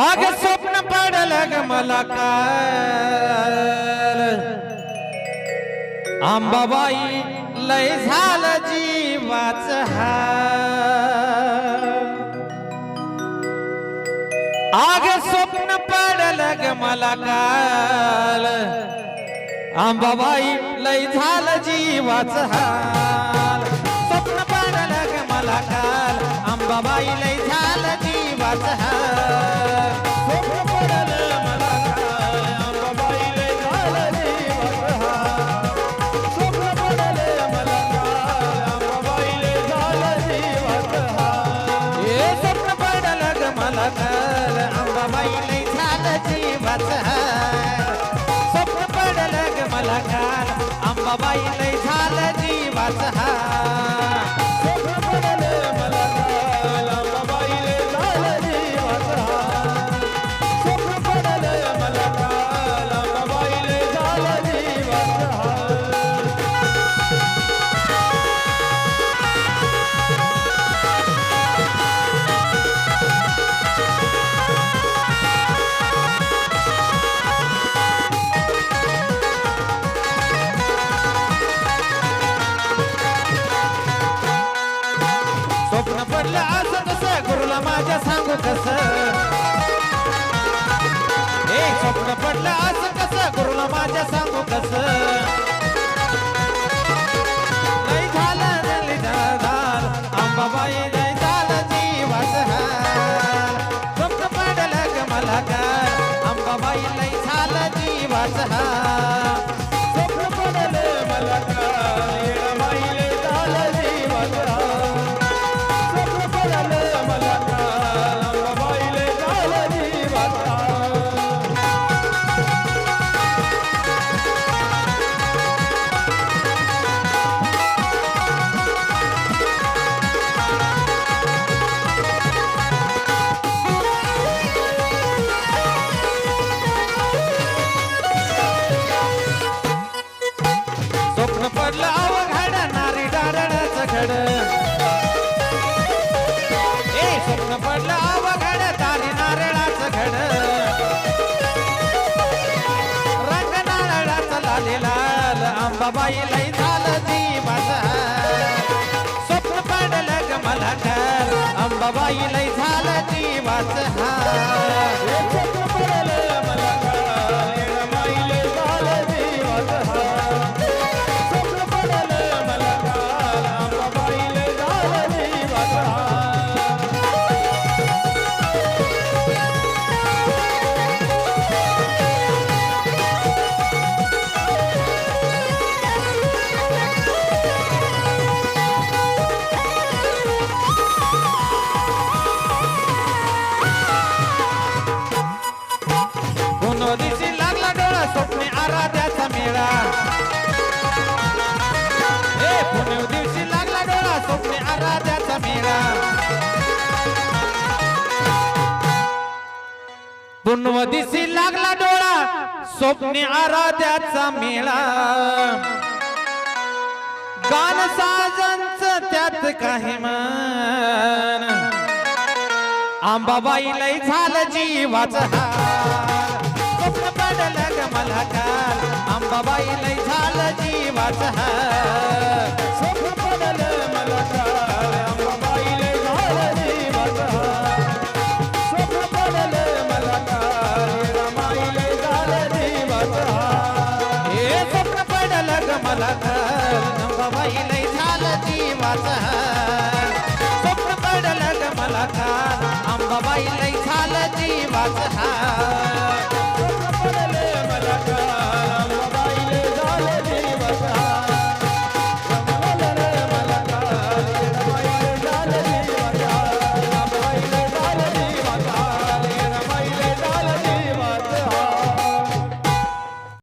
आग स्वप्न पडलं ग मला काल आंबाबाई लय झालं जीवाच आग स्वप्न पडलं ग मला काल आंबाबाई लय झालं जीवाच हाल स्वप्न पडलं ग मला काल आंबाबाई लय झालं जीवाच हाल काल आंबाबाई झालं जीवाच स्वप्न पडलं ग मला काल. आंबाबाई लय झालं जीवाच हा बरं पडलं असं कसं? गुरुला माझ्या सांगू कसं? नाही झालं लय झालं आंबाबाई नाही झालं जीवास स्वप्न पडलं ग मला काल आंबाबाई नाही झालं जीवास हा अंबाबाई लय पुन्हा दिसी लागला डोळा स्वप्ने आराध्याचा मेळा गान साजनच त्यात काही मन. आंबाबाई लय झालं जीवाच स्वप्न पडलं ग मला काल आंबाबाई लय झालं जीवाच काल नाही झालं जीवाच हाल स्वप्न पडलं मला का आंबाबाई नाही झालं जीवाच हा